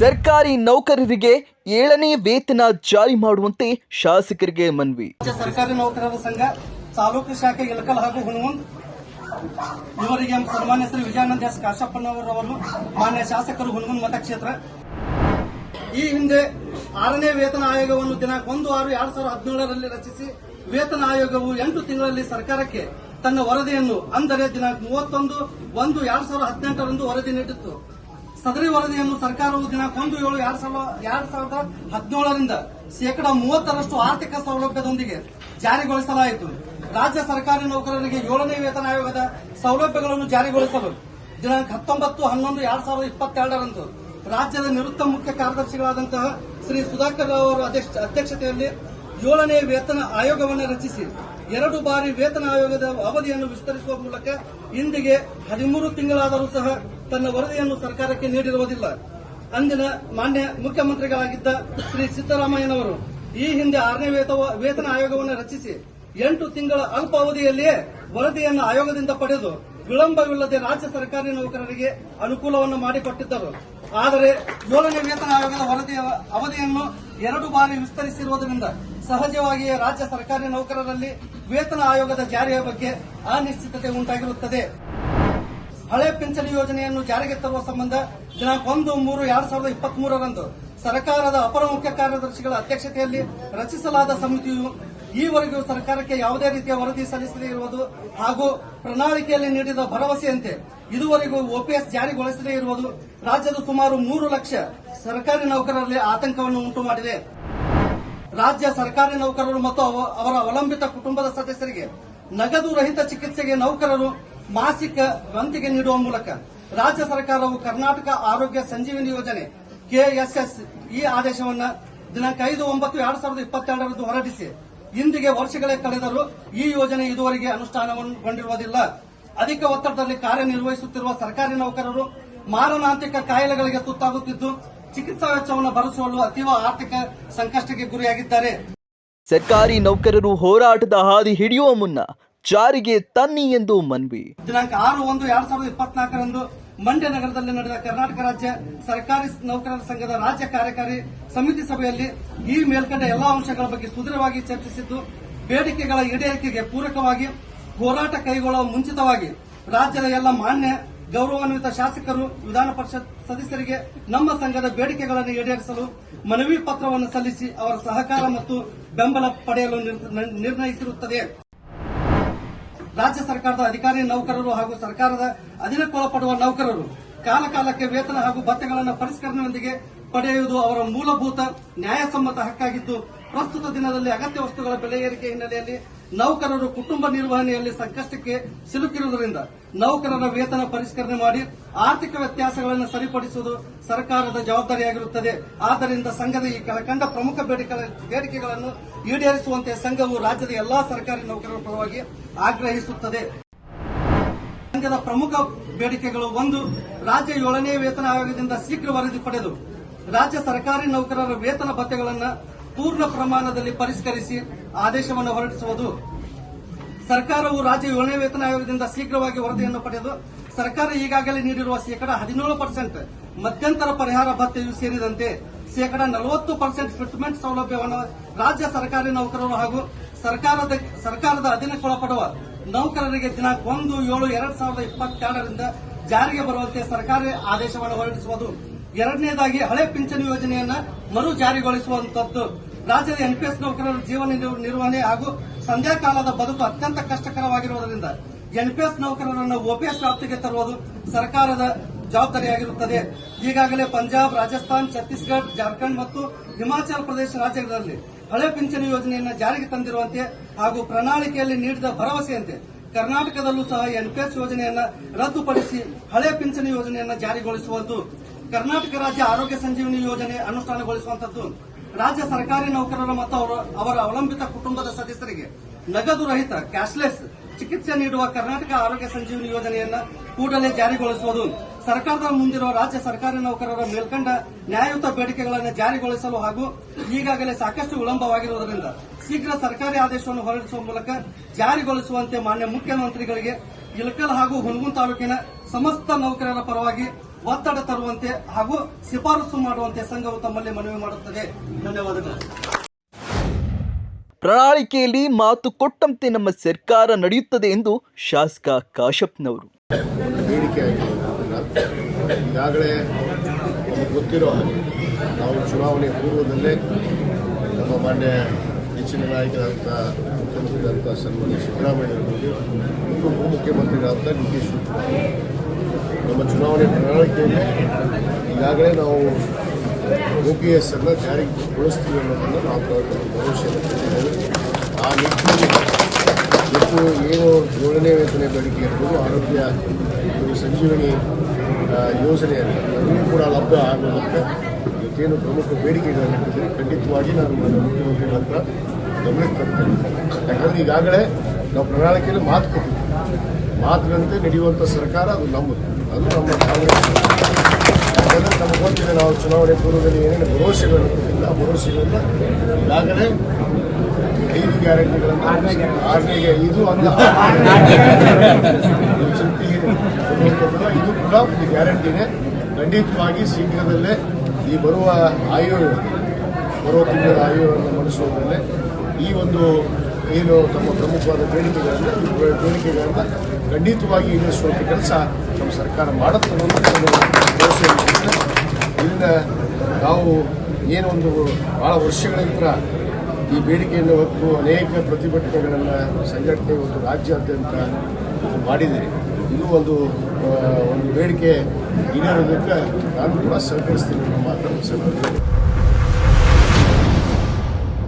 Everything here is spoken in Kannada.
ಸರ್ಕಾರಿ ನೌಕರರಿಗೆ ಏಳನೇ ವೇತನ ಜಾರಿ ಮಾಡುವಂತೆ ಶಾಸಕರಿಗೆ ಮನವಿ. ಸರ್ಕಾರಿ ನೌಕರರ ಸಂಘ, ತಾಲೂಕು ಶಾಖೆ ಇಳಕಲ್ ಹಾಗೂ ಹುಣಗುಂದ್ ಇವರಿಗೆ ಸನ್ಮಾನ್ಯ ಶ್ರೀ ವಿಜಯಾನಂದ ಎಸ್ ಕಾಶಪ್ಪನವರವರು ಮಾನ್ಯ ಶಾಸಕರು ಹುಣಗುಂದ್ ಮತಕ್ಷೇತ್ರ. ಈ ಹಿಂದೆ ಆರನೇ ವೇತನ ಆಯೋಗವನ್ನು ದಿನಾಂಕ ಒಂದು ಆರು ಎರಡ್ ಸಾವಿರದ ಹದಿನೇಳರಲ್ಲಿ ರಚಿಸಿ, ವೇತನ ಆಯೋಗವು ಎಂಟು ತಿಂಗಳಲ್ಲಿ ಸರ್ಕಾರಕ್ಕೆ ತನ್ನ ವರದಿಯನ್ನು, ಅಂದರೆ ದಿನಾಂಕ ಮೂವತ್ತೊಂದು ಒಂದು ಎರಡ್ ಸಾವಿರದ ಹದಿನೆಂಟರಂದು ವರದಿ ನೀಡಿತ್ತು. ಸದರಿ ವರದಿಯನ್ನು ಸರ್ಕಾರವು ದಿನಾಂಕ ಕೊಂದು ಏಳು ಎರಡ್ ಸಾವಿರದ ಎರಡ್ ಸಾವಿರದ ಹದಿನೇಳರಿಂದ ಶೇಕಡಾ ಮೂವತ್ತರಷ್ಟು ಆರ್ಥಿಕ ಸೌಲಭ್ಯದೊಂದಿಗೆ ಜಾರಿಗೊಳಿಸಲಾಯಿತು. ರಾಜ್ಯ ಸರ್ಕಾರಿ ನೌಕರರಿಗೆ ಏಳನೇ ವೇತನ ಆಯೋಗದ ಸೌಲಭ್ಯಗಳನ್ನು ಜಾರಿಗೊಳಿಸಲು ದಿನಾಂಕ ಹತ್ತೊಂಬತ್ತು, ಹನ್ನೊಂದು, ಎರಡ್ ಸಾವಿರದ ಇಪ್ಪತ್ತೆರಡರಂದು ರಾಜ್ಯದ ನಿವೃತ್ತ ಮುಖ್ಯ ಕಾರ್ಯದರ್ಶಿಗಳಾದಂತಹ ಶ್ರೀ ಸುಧಾಕರ್ ರಾವ್ ಅವರ ಅಧ್ಯಕ್ಷ- ಅಧ್ಯಕ್ಷತೆಯಲ್ಲಿ ಏಳನೇ ವೇತನ ಆಯೋಗವನ್ನು ರಚಿಸಿ. ಎರಡು ಬಾರಿ ವೇತನ ಆಯೋಗದ ಅವಧಿಯನ್ನು ವಿಸ್ತರಿಸುವ ಮೂಲಕ ಇಂದಿಗೆ ಹದಿಮೂರು ತಿಂಗಳಾದರೂ ಸಹ ತನ್ನ ವರದಿಯನ್ನು ಸರ್ಕಾರಕ್ಕೆ ನೀಡಿರುವುದಿಲ್ಲ. ಅಂದಿನ ಮಾನ್ಯ ಮುಖ್ಯಮಂತ್ರಿಗಳಾಗಿದ್ದ ಶ್ರೀ ಸಿದ್ದರಾಮಯ್ಯನವರು ಈ ಹಿಂದೆ ಆರನೇ ವೇತ- ವೇತನ ಆಯೋಗವನ್ನು ರಚಿಸಿ ಎಂಟು ತಿಂಗಳ ಅಲ್ಪಾವಧಿಯಲ್ಲಿಯೇ ವರದಿಯನ್ನು ಆಯೋಗದಿಂದ ಪಡೆದು ವಿಳಂಬವಿಲ್ಲದೆ ರಾಜ್ಯ ಸರ್ಕಾರಿ ನೌಕರರಿಗೆ ಅನುಕೂಲವನ್ನು ಮಾಡಿಕೊಟ್ಟಿದ್ದರು. ಆದರೆ ಏಳನೇ ವೇತನ ಆಯೋಗದ ವರದಿಯ ಅವಧಿಯನ್ನು ಎರಡು ಬಾರಿ ವಿಸ್ತರಿಸಿರುವುದರಿಂದ ಸಹಜವಾಗಿಯೇ ರಾಜ್ಯ ಸರ್ಕಾರಿ ನೌಕರರಲ್ಲಿ ವೇತನ ಆಯೋಗದ ಜಾರಿಯ ಬಗ್ಗೆ ಅನಿಶ್ಚಿತತೆ ಉಂಟಾಗಿರುತ್ತದೆ. ಹಳೆ ಪಿಂಚಣಿ ಯೋಜನೆಯನ್ನು ಜಾರಿಗೆ ತರುವ ಸಂಬಂಧ ದಿನಾಂಕ ಒಂದು, ಮೂರು, ಎರಡ್ ಸಾವಿರದ ಇಪ್ಪತ್ತ್ ಮೂರರಂದು ಸರ್ಕಾರದ ಅಪರ ಮುಖ್ಯ ಕಾರ್ಯದರ್ಶಿಗಳ ಅಧ್ಯಕ್ಷತೆಯಲ್ಲಿ ರಚಿಸಲಾದ ಸಮಿತಿಯು ಈವರೆಗೂ ಸರ್ಕಾರಕ್ಕೆ ಯಾವುದೇ ರೀತಿಯ ವರದಿ ಸಲ್ಲಿಸದೇ ಇರುವುದು ಹಾಗೂ ಪ್ರಣಾಳಿಕೆಯಲ್ಲಿ ನೀಡಿದ ಭರವಸೆಯಂತೆ ಇದುವರೆಗೂ ಓಪಿಎಸ್ ಜಾರಿಗೊಳಿಸದೇ ಇರುವುದು ರಾಜ್ಯದ ಸುಮಾರು ಮೂರು ಲಕ್ಷ ಸರ್ಕಾರಿ ನೌಕರರಲ್ಲಿ ಆತಂಕವನ್ನು ಉಂಟು ಮಾಡಿದೆ. ರಾಜ್ಯ ಸರ್ಕಾರಿ ನೌಕರರು ಮತ್ತು ಅವ- ಅವರ ಅವಲಂಬಿತ ಕುಟುಂಬದ ಸದಸ್ಯರಿಗೆ ನಗದು ರಹಿತ ಚಿಕಿತ್ಸೆಗೆ ನೌಕರರು ಮಾಸಿಕ ವಂತಿಗೆ ನೀಡುವ ಮೂಲಕ ರಾಜ್ಯ ಸರ್ಕಾರವು ಕರ್ನಾಟಕ ಆರೋಗ್ಯ ಸಂಜೀವಿನಿ ಯೋಜನೆ ಕೆಎಸ್ಎಸ್ ಈ ಆದೇಶವನ್ನು ದಿನಾಂಕ ಐದು ಒಂಬತ್ತು ಎರಡು ಸಾವಿರದ ಇಪ್ಪತ್ತೆರಡರಂದು ಹೊರಡಿಸಿ ಇಂದಿಗೆ ವರ್ಷಗಳೇ ಕಳೆದರೂ ಈ ಯೋಜನೆ ಇದುವರೆಗೆ ಅನುಷ್ಠಾನಗೊಂಡಿರುವುದಿಲ್ಲ. ಅಧಿಕ ಒತ್ತಡದಲ್ಲಿ ಕಾರ್ಯನಿರ್ವಹಿಸುತ್ತಿರುವ ಸರ್ಕಾರಿ ನೌಕರರು ಮಾರಣಾಂತಿಕ ಕಾಯಿಲೆಗಳಿಗೆ ತುತ್ತಾಗುತ್ತಿದ್ದು ಚಿಕಿತ್ಸಾ ವೆಚ್ಚವನ್ನು ಭರಿಸಲು ಅತೀವ ಆರ್ಥಿಕ ಸಂಕಷ್ಟಕ್ಕೆ ಗುರಿಯಾಗಿದ್ದಾರೆ. ಸರ್ಕಾರಿ ನೌಕರರು ಹೋರಾಟದ ಹಾದಿ ಹಿಡಿಯುವ ಮುನ್ನ ಜಾರಿಗೆ ತನ್ನಿ ಎಂದು ಮನವಿ. ದಿನಾಂಕ ಆರು ಒಂದು ಎರಡ್ ಸಾವಿರದ ಇಪ್ಪತ್ನಾಲ್ಕರಂದು ಮಂಡ್ಯ ನಗರದಲ್ಲಿ ನಡೆದ ಕರ್ನಾಟಕ ರಾಜ್ಯ ಸರ್ಕಾರಿ ನೌಕರರ ಸಂಘದ ರಾಜ್ಯ ಕಾರ್ಯಕಾರಿ ಸಮಿತಿ ಸಭೆಯಲ್ಲಿ ಈ ಮೇಲ್ಕಂಡ ಎಲ್ಲಾ ಅಂಶಗಳ ಬಗ್ಗೆ ಸುದೃಢವಾಗಿ ಚರ್ಚಿಸಿದ್ದು ಬೇಡಿಕೆಗಳ ಈಡೇರಿಕೆಗೆ ಪೂರಕವಾಗಿ ಹೋರಾಟ ಕೈಗೊಳ್ಳುವ ಮುಂಚಿತವಾಗಿ ರಾಜ್ಯದ ಎಲ್ಲ ಮಾನ್ಯ ಗೌರವಾನ್ವಿತ ಶಾಸಕರು, ವಿಧಾನ ಪರಿಷತ್ ಸದಸ್ಯರಿಗೆ ನಮ್ಮ ಸಂಘದ ಬೇಡಿಕೆಗಳನ್ನು ಈಡೇರಿಸಲು ಮನವಿ ಪತ್ರವನ್ನು ಸಲ್ಲಿಸಿ ಅವರ ಸಹಕಾರ ಮತ್ತು ಬೆಂಬಲ ಪಡೆಯಲು ನಿರ್- ನಿರ್ಣಯಿಸಿರುತ್ತದೆ. ರಾಜ್ಯ ಸರ್ಕಾರದ ಅಧಿಕಾರಿ ನೌಕರರು ಹಾಗೂ ಸರ್ಕಾರದ ಅಧೀನಕ್ಕೊಳಪಡುವ ನೌಕರರು ಕಾಲಕಾಲಕ್ಕೆ ವೇತನ ಹಾಗೂ ಭತ್ಯೆಗಳನ್ನು ಪರಿಷ್ಕರಣೆಯೊಂದಿಗೆ ಪಡೆಯುವುದು ಅವರ ಮೂಲಭೂತ ನ್ಯಾಯಸಮ್ಮತ ಹಕ್ಕಾಗಿದ್ದು, ಪ್ರಸ್ತುತ ದಿನದಲ್ಲಿ ಅಗತ್ಯ ವಸ್ತುಗಳ ಬೆಲೆ ಏರಿಕೆ ಹಿನ್ನೆಲೆಯಲ್ಲಿ ನೌಕರರು ಕುಟುಂಬ ನಿರ್ವಹಣೆಯಲ್ಲಿ ಸಂಕಷ್ಟಕ್ಕೆ ಸಿಲುಕಿರುವುದರಿಂದ ನೌಕರರ ವೇತನ ಪರಿಷ್ಕರಣೆ ಮಾಡಿ ಆರ್ಥಿಕ ವ್ಯತ್ಯಾಸಗಳನ್ನು ಸರಿಪಡಿಸುವುದು ಸರ್ಕಾರದ ಜವಾಬ್ದಾರಿಯಾಗಿರುತ್ತದೆ. ಆದ್ದರಿಂದ ಸಂಘದ ಈ ಕೆಳಕಂಡ ಪ್ರಮುಖ ಬೇಡಿಕೆ- ಬೇಡಿಕೆಗಳನ್ನು ಈಡೇರಿಸುವಂತೆ ಸಂಘವು ರಾಜ್ಯದ ಎಲ್ಲಾ ಸರ್ಕಾರಿ ನೌಕರರ ಪರವಾಗಿ ಆಗ್ರಹಿಸುತ್ತದೆ. ಸಂಘದ ಪ್ರಮುಖ ಬೇಡಿಕೆಗಳು ಒಂದು, ರಾಜ್ಯ ಏಳನೇ ವೇತನ ಆಯೋಗದಿಂದ ಶೀಘ್ರ ವರದಿ ಪಡೆದು ರಾಜ್ಯ ಸರ್ಕಾರಿ ನೌಕರರ ವೇತನ ಭತ್ಯೆಗಳನ್ನು ಪೂರ್ಣ ಪ್ರಮಾಣದಲ್ಲಿ ಪರಿಷ್ಕರಿಸಿ ಆದೇಶವನ್ನು ಹೊರಡಿಸುವುದು ಸರ್ಕಾರವು ರಾಜ್ಯ ಏಳನೇ ವೇತನ ಆಯೋಗದಿಂದ ಶೀಘ್ರವಾಗಿ ವರದಿಯನ್ನು ಪಡೆದು ಸರ್ಕಾರ ಈಗಾಗಲೇ ನೀಡಿರುವ ಶೇಕಡಾ ಹದಿನೇಳು ಪರ್ಸೆಂಟ್ ಮಧ್ಯಂತರ ಪರಿಹಾರ ಭತ್ತೆಯು ಸೇರಿದಂತೆ ಶೇಕಡಾ ನಲವತ್ತು ಪರ್ಸೆಂಟ್ ಫಿಟ್ಮೆಂಟ್ ಸೌಲಭ್ಯವನ್ನು ರಾಜ್ಯ ಸರ್ಕಾರಿ ನೌಕರರು ಹಾಗೂ ಸರ್ಕಾರದ ಸರ್ಕಾರದ ಅಧೀನಕ್ಕೊಳಪಡುವ ನೌಕರರಿಗೆ ದಿನಾಂಕ ಒಂದು ಏಳು ಎರಡ್ ಸಾವಿರದ ಇಪ್ಪತ್ತೆರಡರಿಂದ ಜಾರಿಗೆ ಬರುವಂತೆ ಸರ್ಕಾರಿ ಆದೇಶವನ್ನು ಹೊರಡಿಸುವುದು ಎರಡನೇದಾಗಿ ಹಳೆ ಪಿಂಚಣಿ ಯೋಜನೆಯನ್ನ ಮರು ಜಾರಿಗೊಳಿಸುವಂತದ್ದು ರಾಜ್ಯದ ಎನ್ಪಿಎಸ್ ನೌಕರರ ಜೀವನ ನಿರ್ವಹಣೆ ಹಾಗೂ ಸಂಧ್ಯಾಕಾಲದ ಬದುಕು ಅತ್ಯಂತ ಕಷ್ಟಕರವಾಗಿರುವುದರಿಂದ ಎನ್ಪಿಎಸ್ ನೌಕರರನ್ನು ಓಪಿಎಸ್ ವ್ಯಾಪ್ತಿಗೆ ತರುವುದು ಸರ್ಕಾರದ ಜವಾಬ್ದಾರಿಯಾಗಿರುತ್ತದೆ. ಈಗಾಗಲೇ ಪಂಜಾಬ್, ರಾಜಸ್ಥಾನ್ ಛತ್ತೀಸ್ಗಢ ಜಾರ್ಖಂಡ್ ಮತ್ತು ಹಿಮಾಚಲ ಪ್ರದೇಶ ರಾಜ್ಯಗಳಲ್ಲಿ ಹಳೆ ಪಿಂಚಣಿ ಯೋಜನೆಯನ್ನು ಜಾರಿಗೆ ತಂದಿರುವಂತೆ ಹಾಗೂ ಪ್ರಣಾಳಿಕೆಯಲ್ಲಿ ನೀಡಿದ ಭರವಸೆಯಂತೆ ಕರ್ನಾಟಕದಲ್ಲೂ ಸಹ ಎನ್ಪಿಎಸ್ ಯೋಜನೆಯನ್ನು ರದ್ದುಪಡಿಸಿ ಹಳೆ ಪಿಂಚಣಿ ಯೋಜನೆಯನ್ನು ಜಾರಿಗೊಳಿಸುವುದು ಕರ್ನಾಟಕ ರಾಜ್ಯ ಆರೋಗ್ಯ ಸಂಜೀವನಿ ಯೋಜನೆ ಅನುಷ್ಠಾನಗೊಳಿಸುವಂತದ್ದು ರಾಜ್ಯ ಸರ್ಕಾರಿ ನೌಕರರ ಮತ್ತು ಅವರ ಅವಲಂಬಿತ ಕುಟುಂಬದ ಸದಸ್ಯರಿಗೆ ನಗದು ರಹಿತ ಕ್ಯಾಶ್ಲೆಸ್ ಚಿಕಿತ್ಸೆ ನೀಡುವ ಕರ್ನಾಟಕ ಆರೋಗ್ಯ ಸಂಜೀವನಿ ಯೋಜನೆಯನ್ನು ಕೂಡಲೇ ಜಾರಿಗೊಳಿಸುವುದು ಸರ್ಕಾರದ ಮುಂದಿರುವ ರಾಜ್ಯ ಸರ್ಕಾರಿ ನೌಕರರ ಮೇಲ್ಕಂಡ ನ್ಯಾಯಯುತ ಬೇಡಿಕೆಗಳನ್ನು ಜಾರಿಗೊಳಿಸಲು ಹಾಗೂ ಈಗಾಗಲೇ ಸಾಕಷ್ಟು ವಿಳಂಬವಾಗಿರುವುದರಿಂದ ಶೀಘ್ರ ಸರ್ಕಾರಿ ಆದೇಶವನ್ನು ಹೊರಡಿಸುವ ಮೂಲಕ ಜಾರಿಗೊಳಿಸುವಂತೆ ಮಾನ್ಯ ಮುಖ್ಯಮಂತ್ರಿಗಳಿಗೆ ಇಳಕಲ್ ಹಾಗೂ ಹುಣಗುನ್ ತಾಲೂಕಿನ ಸಮಸ್ತ ನೌಕರರ ಪರವಾಗಿ ಒತ್ತಡ ತರುವಂತೆ ಹಾಗೂ ಶಿಫಾರಸು ಮಾಡುವಂತೆ ಸಂಘವು ತಮ್ಮಲ್ಲಿ ಮನವಿ ಮಾಡುತ್ತದೆ. ಧನ್ಯವಾದಗಳು. ಪ್ರಣಾಳಿಕೆಯಲ್ಲಿ ಮಾತು ಕೊಟ್ಟಂತೆ ನಮ್ಮ ಸರ್ಕಾರ ನಡೆಯುತ್ತದೆ ಎಂದು ಶಾಸಕ ಕಾಶಪ್ನವರು. ಈಗಾಗಲೇ ನಮಗೆ ಗೊತ್ತಿರೋ ಹಾಗೆ ನಾವು ಚುನಾವಣೆ ಪೂರ್ವದಲ್ಲೇ ನಮ್ಮ ಮಾನ್ಯ ಹೆಚ್ಚಿನ ನಾಯಕರಾದಂಥ ಮುಖ್ಯಮಂತ್ರಿಗಳಾದಂಥ ಸನ್ಮಾನ್ಯ ಸಿದ್ದರಾಮಯ್ಯ ಉಪಮುಖ್ಯಮಂತ್ರಿಗಳಾದಂಥ ನಿತೀಶ್ ಕುಮಾರ್ ನಮ್ಮ ಚುನಾವಣೆ ಪ್ರಣಾಳಿಕೆಯಲ್ಲಿ ಈಗಾಗಲೇ ನಾವು ಯು ಪಿ ಎಸ್ ಅನ್ನು ಜಾರಿಗೊಳಿಸ್ತೀವಿ ಅನ್ನೋದನ್ನು ನಾವು ಭವಿಷ್ಯ ಆ ನಿಟ್ಟಿನಲ್ಲಿ ಇವತ್ತು ಏನು ಏಳನೇ ವೇತನ ಬೇಡಿಕೆ ಇರ್ಬೋದು, ಆರೋಗ್ಯ ಸಂಜೀವಿನಿ ಯೋಜನೆಯನ್ನು ಅದನ್ನು ಕೂಡ ಲಭ್ಯ ಆಗೋದಕ್ಕೆ ಇವತ್ತೇನು ಪ್ರಮುಖ ಬೇಡಿಕೆಗಳನ್ನು ಖಂಡಿತವಾಗಿ ನಾನು ನನ್ನ ಮುಖ್ಯಮಂತ್ರಿಗಳ ಹತ್ರ ಗಮನಕ್ಕೆ ತರ್ತೇನೆ. ಯಾಕಂದರೆ ಈಗಾಗಲೇ ನಾವು ಪ್ರಣಾಳಿಕೆಯಲ್ಲಿ ಮಾತು ಕೊಟ್ಟಿದ್ದೀವಿ. ಮಾತಿನಂತೆ ನಡೆಯುವಂಥ ಸರ್ಕಾರ ಅದು ನಮ್ಮದು. ಅದು ನಮ್ಮ ಕಾಂಗ್ರೆಸ್. ಗೊತ್ತಿದೆ ನಾವು ಚುನಾವಣೆ ಪೂರ್ವದಲ್ಲಿ ಏನೇನು ಭರವಸೆಗಳು ಇಲ್ಲ ಭರವಸೆಗಳನ್ನು ಈಗಾಗಲೇ ಐದು ಗ್ಯಾರಂಟಿಗಳನ್ನು ಆರನೆಗೆ ಇದು ಇದು ಕೂಡ ಒಂದು ಗ್ಯಾರಂಟಿನೇ. ಖಂಡಿತವಾಗಿ ಶೀಘ್ರದಲ್ಲೇ ಈ ಬರುವ ಆಯೋಗ, ಬರುವ ತಿಂಗಳ ಆಯೋಗವನ್ನು ಮನಸ್ಸುವುದರಲ್ಲೇ ಈ ಒಂದು ಏನು ತಮ್ಮ ಪ್ರಮುಖವಾದ ಬೇಡಿಕೆಗಳನ್ನು ಬೇಡಿಕೆಗಳನ್ನು ಖಂಡಿತವಾಗಿ ಈಡೇರಿಸುವಂಥ ಕೆಲಸ ನಮ್ಮ ಸರ್ಕಾರ ಮಾಡುತ್ತೆ ಇಲ್ಲಿಂದ ನಾವು ಏನೊಂದು ಭಾಳ ವರ್ಷಗಳ ನಂತರ ಈ ಬೇಡಿಕೆಯನ್ನು ಹೊತ್ತು ಅನೇಕ ಪ್ರತಿಭಟನೆಗಳನ್ನು ಸಂಘಟನೆ ಒಂದು ರಾಜ್ಯಾದ್ಯಂತ ಮಾಡಿದ್ದೀರಿ. ಇದು ಒಂದು ಒಂದು ಬೇಡಿಕೆ ಈಡೇರೋದಕ್ಕೆ ನಾನು ಕೂಡ ಸಹಕರಿಸ್ತೀನಿ ಸಂದರ್ಭದಲ್ಲಿ